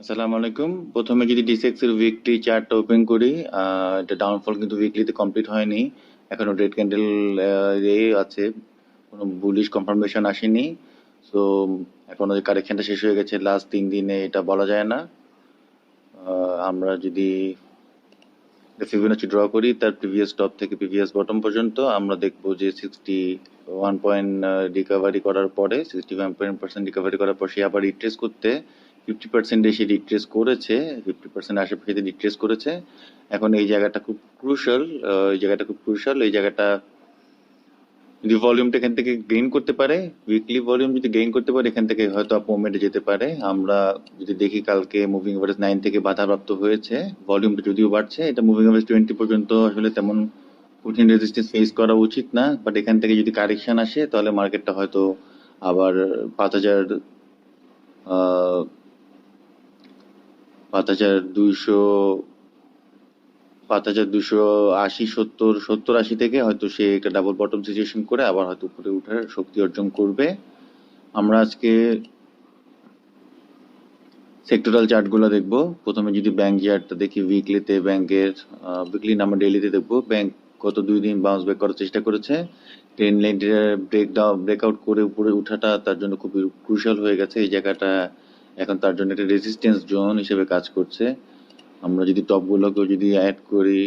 আসসালামু আলাইকুম। প্রথমে যদি ডিসেক্স এর উইকলি চার্টটা ওপেন করি এটা ডাউনফল কিন্তু উইকলিতে কমপ্লিট হয়নি। এখনও রেড ক্যান্ডেল আছে। কোনো বুলিশ কনফার্মেশন আসেনি। সো এখনও যে কারেকশনটা শেষ হয়ে গেছে লাস্ট তিন দিনে এটা বলা যায় না। আমরা যদি ফিবোনাচি ড্র করি, তার প্রিভিয়াস টপ থেকে প্রিভিয়াস বটম পর্যন্ত, আমরা দেখব যে সিক্সটি ওয়ান পয়েন্ট রিকভারি করার পরে sixty one point percent recovery করার পর সে আবার রিট্রেস করতে ফিফটি পার্সেন্ট এসে রিট্রেস করেছে, ফিফটি পার্সেন্ট আশেপাশে রিট্রেস করেছে। এখন এই জায়গাটা খুব ক্রুশাল এই জায়গাটা খুব ক্রুশাল এই জায়গাটা যদি ভলিউমটা এখান থেকে গেইন করতে পারে উইকলি ভলিউম যদি গেইন করতে পারে, এখান থেকে হয়তো আপ যেতে পারে। আমরা যদি দেখি কালকে মুভিং এভারেজ নাইন থেকে বাধাপ্রাপ্ত হয়েছে ভলিউমটা যদিও বাড়ছে, এটা মুভিং এভারেজ টোয়েন্টি পর্যন্ত আসলে তেমন কঠিন রেজিস্ট্যান্স ফেস করা উচিত না। বাট এখান থেকে যদি কারেকশন আসে, তাহলে মার্কেটটা হয়তো আবার পাঁচ হাজার হাজার দুইশো, পাঁচ হাজার দুশো আশি, সত্তর সত্তর আশি থেকে হয়তো সে একটা ডাবল বটম সিচুয়েশন করে আবার হয়তো উপরে উঠার শক্তি অর্জন করবে। আমরা আজকে সেক্টরাল চার্টগুলো দেখব। প্রথমে যদি ব্যাংক চার্টটা দেখি উইকলিতে ব্যাংকের উইকলি নাম্বার ডেইলিতে দেখব। ব্যাংক গত দুই দিন বাউন্স ব্যাক করার চেষ্টা করেছে। Trend line break down breakout করে উপরে উঠাটা তার জন্য খুবই ক্রুশাল হয়ে গেছে। এই জায়গাটা এখন তার জন্য একটা রেজিস্ট্যান্স জোন হিসেবে কাজ করছে। আমরা যদি টপগুলোকেও যদি অ্যাড করি,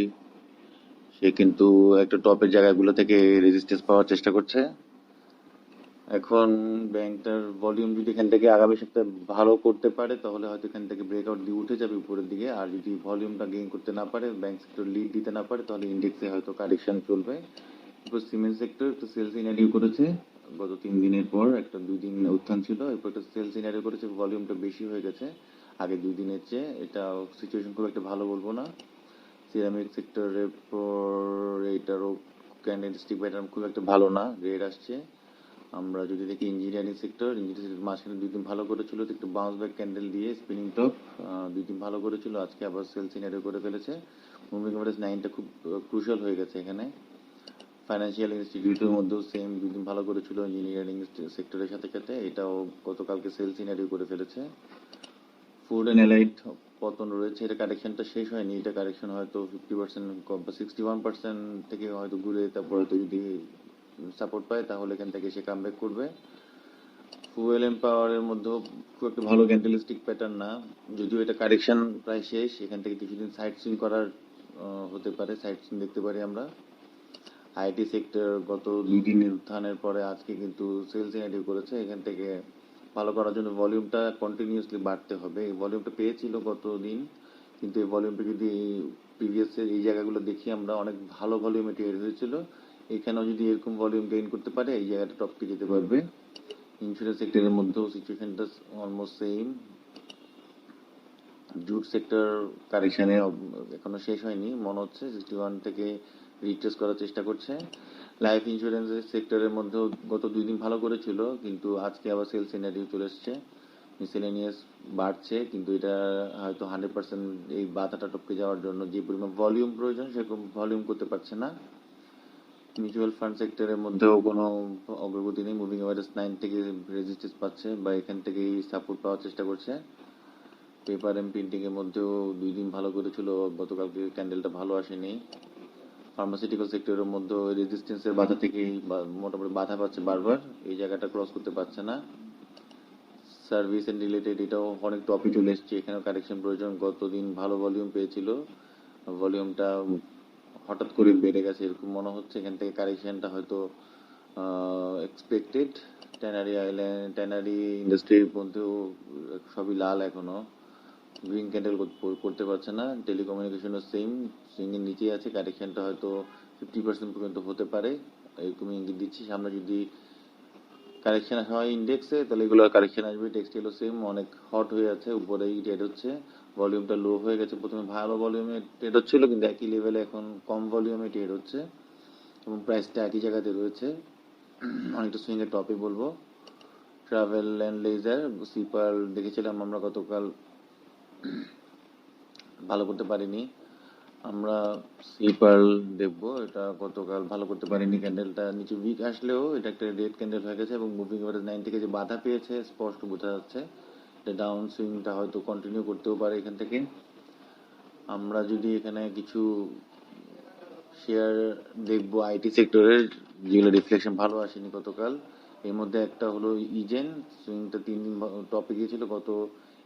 সে কিন্তু একটা টপের জায়গাগুলো থেকে রেজিস্ট্যান্স পাওয়ার চেষ্টা করছে। এখন ব্যাংকটার ভলিউম যদি এখান থেকে আগামী সপ্তাহে ভালো করতে পারে, তাহলে হয়তো এখান থেকে ব্রেকআউট দিয়ে উঠে যাবে উপরের দিকে। আর যদি ভলিউমটা গেইন করতে না পারে ব্যাংক সেক্টর লিড দিতে না পারে, তাহলে ইন্ডেক্সে হয়তো কারেকশন চলবে। সিমেন্ট সেক্টর একটু সেলস ইনারিও করেছে। গত তিন দিনের পর একটা দুই দিন উত্থান ছিল, এরপর একটা সেলস ইনারিও করেছে ভলিউমটা বেশি হয়ে গেছে। আগে দুই দিনের চেয়ে এটা সিচুয়েশন খুব একটা ভালো বলব না। সিরামিক সেক্টরের পর এইটারও ক্যান্ডেলস্টিক প্যাটার্ন খুব একটা ভালো না রেড আসছে। আমরা যদি দেখি ইঞ্জিনিয়ারিং সেক্টর ইঞ্জিনিয়ারিং সেক্টর মাঝখানে দুই দিন ভালো করেছিল একটু বাউন্স ব্যাক ক্যান্ডেল দিয়ে স্পিনিং টপ দুই দিন ভালো করেছিল, আজকে আবার সেল সিনারিও করে ফেলেছে। মুভিং এভারেজ নাইনটা খুব ক্রুশাল হয়ে গেছে এখানে। ফাইন্যান্সিয়াল ইনস্টিটিউটের মধ্যেও সেম দুই দিন ভালো করেছিল ইঞ্জিনিয়ারিং সেক্টরের সাথে সাথে। এটাও গতকালকে সেল সিনারিও করে ফেলেছে। ফুড অ্যান্ড অ্যালাইড পতন রয়েছে, এটা কারেকশনটা শেষ হয়নি। এটা কারেকশন হয়তো ফিফটি পার্সেন্ট বা সিক্সটি ওয়ান পার্সেন্ট থেকে হয়তো ঘুরে তারপর হয়তো যদি সাপোর্ট পায়, তাহলে এখান থেকে সে কামব্যাক করবে। ফুয়েল এন্ড পাওয়ারের মধ্যেও খুব একটা ভালো ক্যান্ডেলিস্টিক প্যাটার্ন না। যদিও এটা কারেকশন প্রায় শেষ, এখান থেকে কিছুদিন সাইড সিন করার হতে পারে। সাইড সিন দেখতে পারি আমরা। আইটি সেক্টর গত দুই দিনের উত্থানের পরে আজকে কিন্তু সেলস ইনাইটিভ করেছে। এখান থেকে ভালো করার জন্য ভলিউমটা কন্টিনিউয়াসলি বাড়তে হবে। এই ভলিউমটা পেয়েছিল গত দিন, কিন্তু এই ভলিউমটা যদি প্রিভিয়াস এই জায়গাগুলো দেখি আমরা, অনেক ভালো ভলিউমে ট্রেড হয়েছিল। এখানেও যদি এরকম ভলিউম গেইন করতে পারে, এই জায়গাটা টপকে যেতে পারবে। ইন্স্যুরেন্স সেক্টরের মধ্যেও সিচুয়েশনটা অলমোস্ট সেম জুট সেক্টর কারেকশনে এখনও শেষ হয়নি, মনে হচ্ছে সিক্সটি ওয়ান থেকে রিট্রেস করার চেষ্টা করছে। লাইফ ইন্স্যুরেন্সের সেক্টরের মধ্যেও গত দুই দিন ভালো করেছিল, কিন্তু আজকে আবার সেল সিনারিও চলে এসছে। মিসেলেনিয়াস বাড়ছে, কিন্তু এটা হয়তো হান্ড্রেড পার্সেন্ট এই বাধাটা টপকে যাওয়ার জন্য যে পরিমাণ ভলিউম প্রয়োজন সেরকম ভলিউম করতে পারছে না। মিউচুয়াল ফান্ড সেক্টরের মধ্যেও কোনো অগ্রগতি নেই মুভিং এভারেজ নাইন থেকে রেজিস্ট্রেস পাচ্ছে বা এখান থেকেই সাপোর্ট পাওয়ার চেষ্টা করছে। পেপার এন্ড প্রিন্টিং এর মধ্যেও দুই দিন ভালো করেছিল, গতকালকে ক্যান্ডেলটা ভালো আসেনি। ফার্মাসিউটিক্যাল সেক্টরের মধ্যে রেজিস্ট্যান্সের বাধা থেকেই বা- মোটামুটি বাধা পাচ্ছে বারবার। এই জায়গাটা ক্রস করতে পারছে না। সার্ভিস এন্ড রিলেটেড এটাও অনেক টপে চলে এসছে। এখানেও কারেকশন প্রয়োজন। গত দিন ভালো ভলিউম পেয়েছিল। ভলিউমটা হঠাৎ করে বেড়ে গেছে এরকম মনে হচ্ছে। এখান থেকে কারেকশনটা হয়তো এক্সপেক্টেড ট্যানারি আইল্যান্ড ট্যানারি ইন্ডাস্ট্রির মধ্যেও সবই লাল এখনও। গ্রিন ক্যান্ডেল করতে পারছে না। টেলিকমিউনিকেশনও সেম সুইং এর নিচেই আছে। কারেকশনটা হয়তো ফিফটি পার্সেন্ট পর্যন্ত হতে পারে। এরকমই ইঙ্গিত দিচ্ছি। সামনে যদি কারেকশন হয় ইন্ডেক্সে তাহলে এগুলো কারেকশন আসবে। টেক্সটাইলও সেম অনেক হট হয়ে আছে, উপরেই ট্রেড হচ্ছে। ভলিউমটা লো হয়ে গেছে। প্রথমে ভালো ভলিউমে ট্রেড হচ্ছিল, কিন্তু একই লেভেলে এখন কম ভলিউমে ট্রেড হচ্ছে। এবং প্রাইসটা একই জায়গাতে রয়েছে। অনেকটা সুইং এর টপে বলব। ট্রাভেল অ্যান্ড লেজার সিপার দেখেছিলাম আমরা গতকাল। ভালো করতে পারিনি। আমরা সিপার দেখব, এটা গতকাল ভালো করতে পারিনি। ক্যান্ডেলটা নিচে উইক আসলেও এটা একটা রেড ক্যান্ডেল হয়ে গেছে এবং মুভিং এভারেজ নাইন থেকে যে বাধা পেয়েছে, স্পষ্ট বোঝা যাচ্ছে। এটা ডাউন সুইংটা হয়তো কন্টিনিউ করতেও পারে এখান থেকে। আমরা যদি এখানে কিছু শেয়ার দেখব আইটি সেক্টরের যেগুলো রিফ্লেকশন ভালো আসেনি গতকাল, এর মধ্যে একটা হলো ইজেন সুইংটা তিন দিন টপে গিয়েছিল গত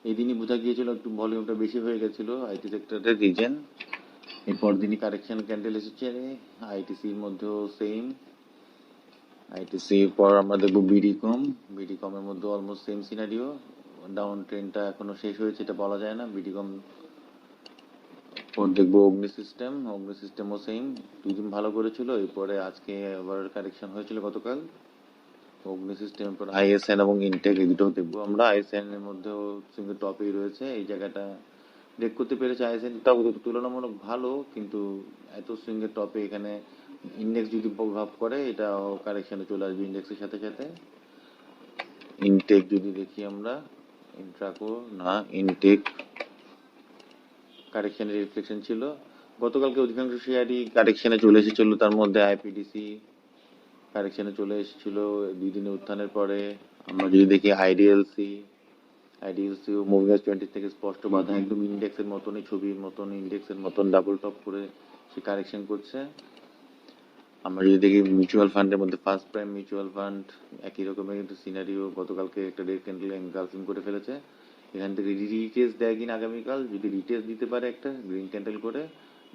এই দিনই বোঝা গিয়েছিল একটু ভলিউমটা বেশি হয়ে গেছিল আইটি সেক্টরের ইজেন এরপর দিনই কারেকশন ক্যান্ডেল এসেছে আইটিসির মধ্যেও সেম আইটিসি পর আমরা দেখব বিডিকম। বিডিকম এর মধ্যে অলমোস্ট সেম সিনারিও ডাউন ট্রেনটা এখনও শেষ হয়েছে এটা বলা যায় না। বিডিকম পর দেখব অগ্নি সিস্টেম অগ্নি সিস্টেমও সেম দুদিন ভালো করেছিল এরপরে আজকে আবার কারেকশন হয়েছিল গতকাল। অগ্নি সিস্টেম পর আইএসএন এবং ইনটেক এই দুটো দেখব আমরা। আইএসএন এর মধ্যেও সিঙ্গেল টপেই রয়েছে। এই জায়গাটা ব্রেক করতে পেরেছে আইএসএন টাও তুলনামূলক ভালো, কিন্তু এত সুইংয়ের টপে এখানে ইন্ডেক্স যদি প্রভাব করে, এটা কারেকশনে চলে আসবে ইন্ডেক্সের সাথে সাথে। ইনটেক যদি দেখি আমরা ইন্ট্রাকো না ইনটেক কারেকশনের রিফ্লেকশন ছিল। গতকালকে অধিকাংশ শেয়ারই কারেকশনে চলে এসেছিল, তার মধ্যে আইপিডিসি কারেকশনে চলে এসেছিল দুই দিনের উত্থানের পরে। আমরা যদি দেখি আইডিএলসি আইডিএলসি ও মুভিগাস টোয়েন্টি থেকে স্পষ্ট বাধা একদম ইন্ডেক্সের মতনই ছবির মতন ইন্ডেক্সের মতন ডাবল টপ করে সে কারেকশন করছে। আমরা যদি দেখি মিউচুয়াল ফান্ডের মধ্যে ফার্স্ট প্রাইম মিউচুয়াল ফান্ড একই রকমের কিন্তু সিনারিও গতকালকে একটা রেড ক্যান্ডেল এনগালফিং করে ফেলেছে। এখান থেকে রিটেস্ট দেয় কিনা আগামীকাল যদি রিটেস্ট দিতে পারে একটা গ্রিন ক্যান্ডেল করে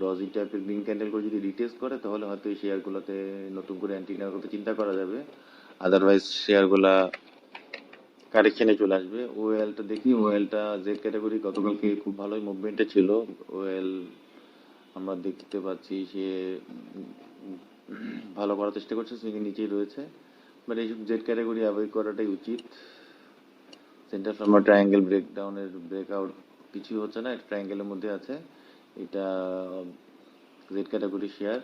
ডজি টাইপের গ্রিন ক্যান্ডেল করে যদি রিটেস্ট করে, তাহলে হয়তো এই শেয়ারগুলোতে নতুন করে অ্যান্টি নেওয়ার কথা চিন্তা করা যাবে। আদারওয়াইজ শেয়ারগুলা কারেকশনে চলে আসবে। ওয়েলটা দেখি ওয়েলটা জেড ক্যাটাগরি গতকালকে খুব ভালোই মুভমেন্টে ছিল। ওয়েল আমরা দেখতে পাচ্ছি সে ভালো করার চেষ্টা করছে সুইংয়ের নিচেই রয়েছে। বাট এইসব জেড ক্যাটাগরি অ্যাভয়েড করাটাই উচিত। সেন্টার ফ্রমার ট্রায়াঙ্গেল ব্রেকডাউনের ব্রেকআউট কিছুই হচ্ছে না ট্রায়াঙ্গেলের মধ্যে আছে। এটা জেড ক্যাটাগরি শেয়ার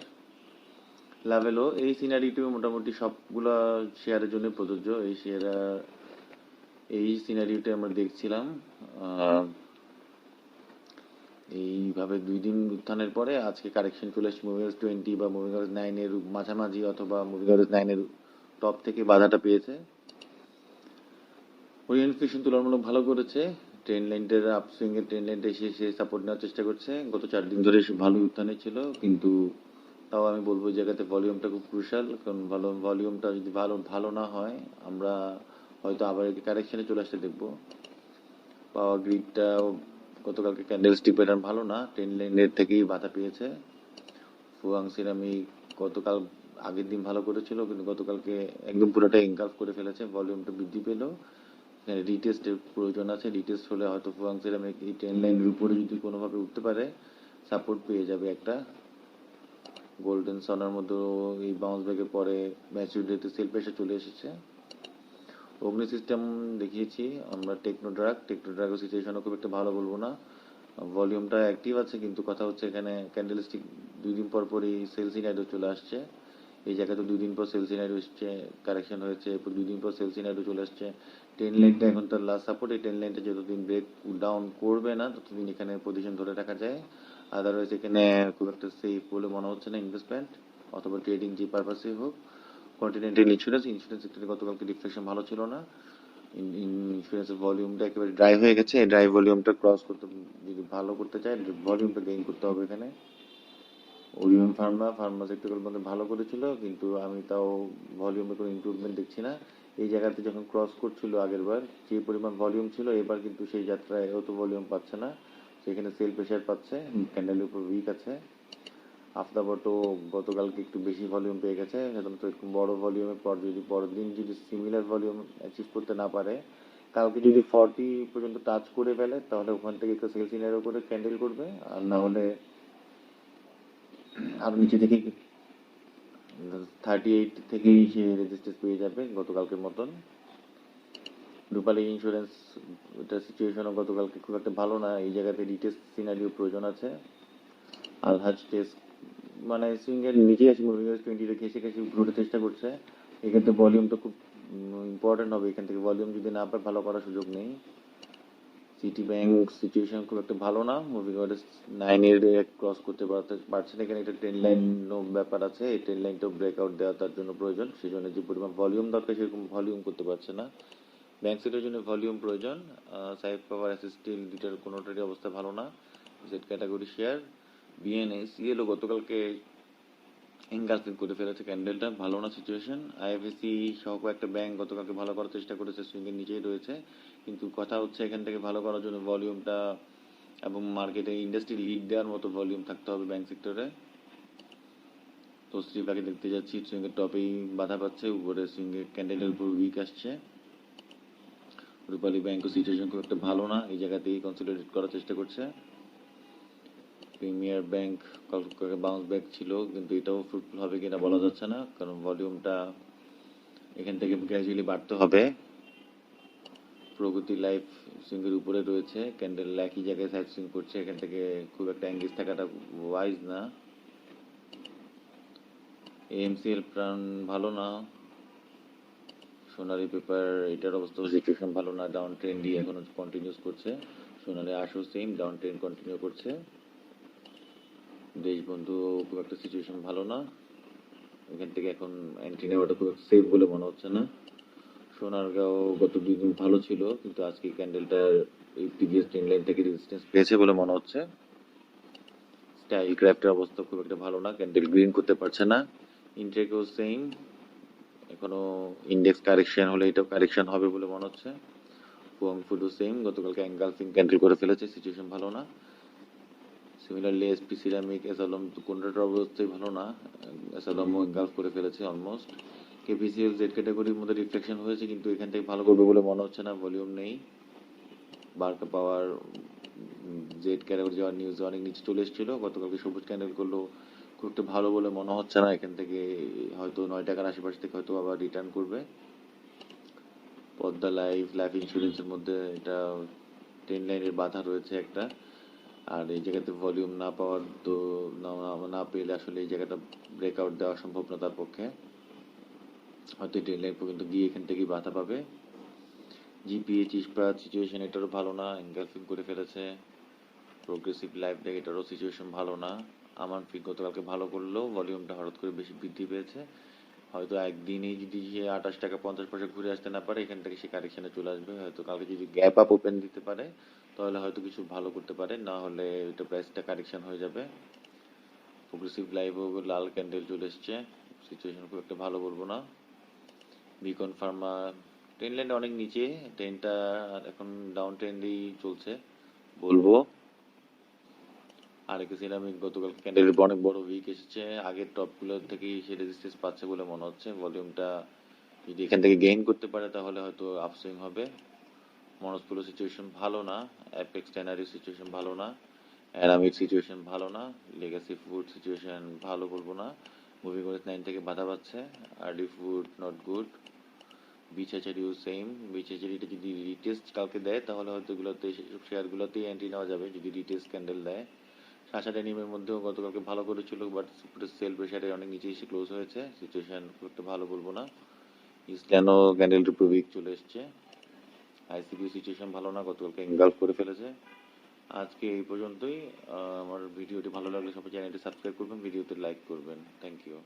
লাভেলও এই সিনারিটিও মোটামুটি সবগুলা শেয়ারের জন্য প্রযোজ্য। এই শেয়ার এই সিনারিওটা আমরা দেখছিলাম এইভাবে দুই দিন উত্থানের পরে আজকে কারেকশন চলে এসেছে। মুভিং টোয়েন্টি বা মুভিং নাইন এর মাঝামাঝি অথবা মুভিং নাইন এর টপ থেকে বাধাটা পেয়েছে। ওরিয়েন্ট তুলনামূলক ভালো করেছে। ট্রেন লাইনটার আপসুইং এর ট্রেন লাইনটা এসে সে সাপোর্ট নেওয়ার চেষ্টা করছে। গত চার দিন ধরে ভালো উত্থানে ছিল, কিন্তু তাও আমি বলব জায়গাতে ভলিউমটা খুব ক্রুশাল কারণ ভালো ভলিউমটা যদি ভালো ভালো না হয়, আমরা হয়তো আবার কারেকশনে চলে আসতে দেখব। পাওয়ার গ্রিডটা গতকালকে ক্যান্ডেল স্টিক প্যাটার্ন ভালো না ট্রেন লাইনের থেকেই বাধা পেয়েছে। ফুয়াং সিরামিক গতকাল আগের দিন ভালো করেছিল, কিন্তু গতকালকে একদম পুরোটা এনকালফ করে ফেলেছে ভলিউমটা বৃদ্ধি পেল। রিটেস্টের প্রয়োজন আছে রিটেস্ট হলে হয়তো ফুয়াং সিরামিক এই ট্রেন লাইনের উপরে যদি কোনোভাবে উঠতে পারে সাপোর্ট পেয়ে যাবে একটা গোল্ডেন সনার মধ্যেও এই বাউন্স ব্যাকের পরে ম্যাচুরিটিতে সেল প্রেশার চলে এসেছে। অগ্নি সিস্টেম দেখিয়েছি, আমরা টেকনো ড্রাগ টেকনো ড্রাগের সিচুয়েশনও খুব একটা ভালো বলব না। ভলিউমটা অ্যাক্টিভ আছে, কিন্তু কথা হচ্ছে এখানে ক্যান্ডেল স্টিক দুই দিন পর পরই সেল সিনাইডো চলে আসছে। এই জায়গাতে দুই দিন পর সেল সিনাইডো এসছে কারেকশন হয়েছে এরপর দুই দিন পর সেল সিনাইডো চলে আসছে। টেন লাইনটা এখন তার লাস্ট সাপোর্ট এই টেন লাইনটা যতদিন ব্রেক ডাউন করবে না ততদিন এখানে পজিশন ধরে রাখা যায়। আদারওয়াইজ এখানে খুব একটা সেফ বলে মনে হচ্ছে না ইনভেস্টমেন্ট অথবা ট্রেডিং যে পারপাসে হোক। কন্টিনেন্টাল ইন্স্যুরেন্স ইন্স্যুরেন্স সেক্টরে গতকালকে রিফ্লেকশন ভালো ছিল না। ইন্স্যুরেন্সের ভলিউমটা একেবারে ড্রাই হয়ে গেছে এই ড্রাই ভলিউমটা ক্রস করতে যদি ভালো করতে চায় ভলিউমটা গেইন করতে হবে এখানে। ওরিয়ন ফার্মা ফার্মা সেক্টরের মধ্যে ভালো করেছিল, কিন্তু আমি তাও ভলিউমে কোনো ইমপ্রুভমেন্ট দেখছি না। এই জায়গাতে যখন ক্রস করছিল আগের বার, যে পরিমাণ ভলিউম ছিল, এবার কিন্তু সেই যাত্রায় অত ভলিউম পাচ্ছে না। সেখানে সেল প্রেশার পাচ্ছে ক্যান্ডেলের উপর উইক আছে। আফতাবটো গতকালকে একটু বেশি ভলিউম পেয়ে গেছে, সাধারণত একটু বড় ভলিউমের পর যদি, পরের দিন যদি সিমিলার ভলিউম অ্যাচিভ করতে না পারে, কালকে যদি ফর্টি পর্যন্ত টাচ করে ফেলে, তাহলে ওখান থেকে একটু সেল সিনারো করে ক্যান্ডেল করবে, আর না হলে আরও নিচে থেকে থার্টি এইট থেকেই সে রেজিস্ট্রেন্স পেয়ে যাবে গতকালকের মতন। রূপালী ইন্স্যুরেন্স এটা সিচুয়েশনও গতকালকে খুব একটা ভালো না। এই জায়গাতে রিটেস্ট সিনারিও প্রয়োজন আছে। আলহাজ টেস্ট মানে সুইং এর নিচে আছে এর টোয়েন্টিটা ঘেসে উপরে ওঠার চেষ্টা করছে। এক্ষেত্রে ভলিউমটা খুব ইম্পর্টেন্ট হবে। এখান থেকে ভলিউম যদি না পায়, ভালো করার সুযোগ নেই। সিটি ব্যাংক সিচুয়েশন খুব একটা ভালো না। মুভিং এর নাইন এর ক্রস করতে পারছে না। এখানে একটা ট্রেন লাইন ব্যাপার আছে। এই ট্রেন লাইনটাও ব্রেকআউট দেওয়া তার জন্য প্রয়োজন। সেই জন্য যে পরিমাণ ভলিউম দরকার, সেরকম ভলিউম করতে পারছে না। ব্যাংক সেটের জন্য ভলিউম প্রয়োজন। সাইফ পাওয়ার অ্যাসিস্টিল দুটার কোনোটারই অবস্থা ভালো না। Z category share BNA CLO গতকালকে এনগালফিং করে ফেলেছে ক্যান্ডেলটা ভালো না সিচুয়েশন আইএফএসি সহ একটা ব্যাংক গতকালকে ভালো করার চেষ্টা করেছে সুইংয়ের নিচেই রয়েছে। কিন্তু কথা হচ্ছে এখান থেকে ভালো করার জন্য ভলিউমটা এবং মার্কেটে ইন্ডাস্ট্রি লিড দেওয়ার মতো ভলিউম থাকতে হবে ব্যাংক সেক্টরে তো স্ট্রিপাকে দেখতে যাচ্ছি সুইংয়ের টপেই বাধা পাচ্ছে, উপরে সুইংয়ের ক্যান্ডেলের উপর উইক আসছে। রূপালী ব্যাংক সিচুয়েশন খুব একটা ভালো না, এই জায়গাতেই কনসিডারেট করার চেষ্টা করছে। প্রিমিয়ার ব্যাংক বাউন্স ব্যাক ছিল, কিন্তু এটাও ফ্রুটফুল হবে কিনা বলা যাচ্ছে না, কারণ ভলিউমটা এখান থেকে গ্র্যাজুয়ালি বাড়তে হবে। প্রগতি লাইফ সুইংয়ের উপরে রয়েছে। ক্যান্ডেল একই জায়গায় সাইড সুইং করছে। এখান থেকে খুব একটা অ্যাঙ্গেজ থাকাটা ওয়াইজ না। এমসিএল প্রাণ ভালো না। সোনালী পেপার এটার অবস্থা সিচুয়েশন ভালো না। ডাউন ট্রেন্ডই এখনও কন্টিনিউস করছে। সোনালী আশু সেম ডাউন ট্রেন্ড কন্টিনিউ করছে। দেশবন্ধু খুব একটা সিচুয়েশন ভালো না। এখান থেকে এখন এন্ট্রি নেওয়াটা খুব সেফ বলে মনে হচ্ছে না। সোনারগাঁও গত দুই দিন ভালো ছিল, কিন্তু আজকে ক্যান্ডেলটার এই প্রিভিয়াস ট্রেন লাইন থেকে রেজিস্ট্যান্স পেয়েছে বলে মনে হচ্ছে। স্টাইল ক্র্যাফটের অবস্থা খুব একটা ভালো না ক্যান্ডেল গ্রিন করতে পারছে না। ইন্টেকেও সেম এখনও ইন্ডেক্স কারেকশন হলে এটাও কারেকশন হবে বলে মনে হচ্ছে। পোয়াং ফুডও সেম গতকালকে অ্যাঙ্গালফিং ক্যান্ডেল করে ফেলেছে সিচুয়েশন ভালো না। সিমিলারলি এসপি সিরামিক এসালম কোনটার অবস্থাই ভালো না এসালমও এঙ্গালফ করে ফেলেছে অলমোস্ট কেপিসিএল জেড ক্যাটাগরির মধ্যে রিফ্লেকশন হয়েছে, কিন্তু এখান থেকে ভালো করবে বলে মনে হচ্ছে না ভলিউম নেই। বার্কা পাওয়ার জেড ক্যাটাগরি যাওয়ার নিউজ অনেক নিচে চলে এসেছিল, গতকালকে সবুজ ক্যান্ডেল করল, খুব একটা ভালো বলে মনে হচ্ছে না, এখান থেকে হয়তো নয় টাকার আশেপাশ থেকে হয়তো আবার রিটার্ন করবে। পদ্মা লাইফ লাইফ ইন্স্যুরেন্সের মধ্যে এটা ট্রেন লাইনের বাধা রয়েছে একটা। আর এই জায়গাতে ভলিউম না পাওয়ার তো না পেলে আসলে এই জায়গাটা ব্রেকআউট দেওয়া সম্ভব না তার পক্ষে। হয়তো ট্রেন লাইন পর্যন্ত গিয়ে এখান থেকেই বাধা পাবে। জিপিএইচ ইস্পাত সিচুয়েশন এটারও ভালো না এনগালফিং করে ফেলেছে। প্রোগ্রেসিভ লাইফ ডে এটারও সিচুয়েশন ভালো না। আমার ফিক গতকালকে ভালো করলেও ভলিউমটা হঠাৎ করে বেশি বৃদ্ধি পেয়েছে। হয়তো একদিনেই যদি সে আঠাশ টাকা, পঞ্চাশ পয়সা ঘুরে আসতে না পারে, এখান থেকে সে কারেকশনে চলে আসবে। হয়তো কালকে যদি গ্যাপ আপ ওপেন দিতে পারে, তাহলে হয়তো কিছু ভালো করতে পারে। না হলে এটা প্রাইসটা কারেকশন হয়ে যাবে। প্রোগ্রেসিভ লাইভও লাল ক্যান্ডেল চলে এসছে। সিচুয়েশন খুব একটা ভালো বলব না। বিকন ফার্মা ট্রেন লাইনটা অনেক নিচে ট্রেনটা এখন ডাউন ট্রেন্ডেই চলছে বলব। আর একে সিরামিক গতকাল ক্যান্ডেলের অনেক বড় উইক এসেছে আগের টপগুলো থেকেই সে রেজিস্ট্যান্স পাচ্ছে বলে মনে হচ্ছে ভলিউমটা যদি এখান থেকে গেইন করতে পারে তাহলে হয়তো আপসুইং হবে। মনস্পুলো সিচুয়েশন ভালো না অ্যাপেক্স ট্যানারি সিচুয়েশন ভালো না অ্যারামিক সিচুয়েশন ভালো না লেগাসি ফুড সিচুয়েশন ভালো বলব না। মুভি নাইন থেকে বাধা পাচ্ছে আরডি ফুড নট গুড বিছাচারিও সেম বিছাচারিটা যদি রিটেস্ট কালকে দেয়, তাহলে হয়তো এগুলোতে শেয়ারগুলোতেই এন্ট্রি নেওয়া যাবে, যদি রিটেস্ট ক্যান্ডেল দেয়। সাশা ডেনিমের মধ্যেও গতকালকে ভালো করেছিল বাট সেল প্রেশারে অনেক নিচে এসে ক্লোজ হয়েছে। সিচুয়েশন খুব একটা ভালো বলব না। ইসল্যান্ডও ক্যান্ডেল উপর উইক চলে এসছে। আইসিবি সিচুয়েশন ভালো না, গতকালকে এনগালফ করে ফেলেছে। আজকে এই পর্যন্তই। আমার ভিডিওটি ভালো লাগলে সবাই চ্যানেলটি সাবস্ক্রাইব করবেন, ভিডিওতে লাইক করবেন। Thank you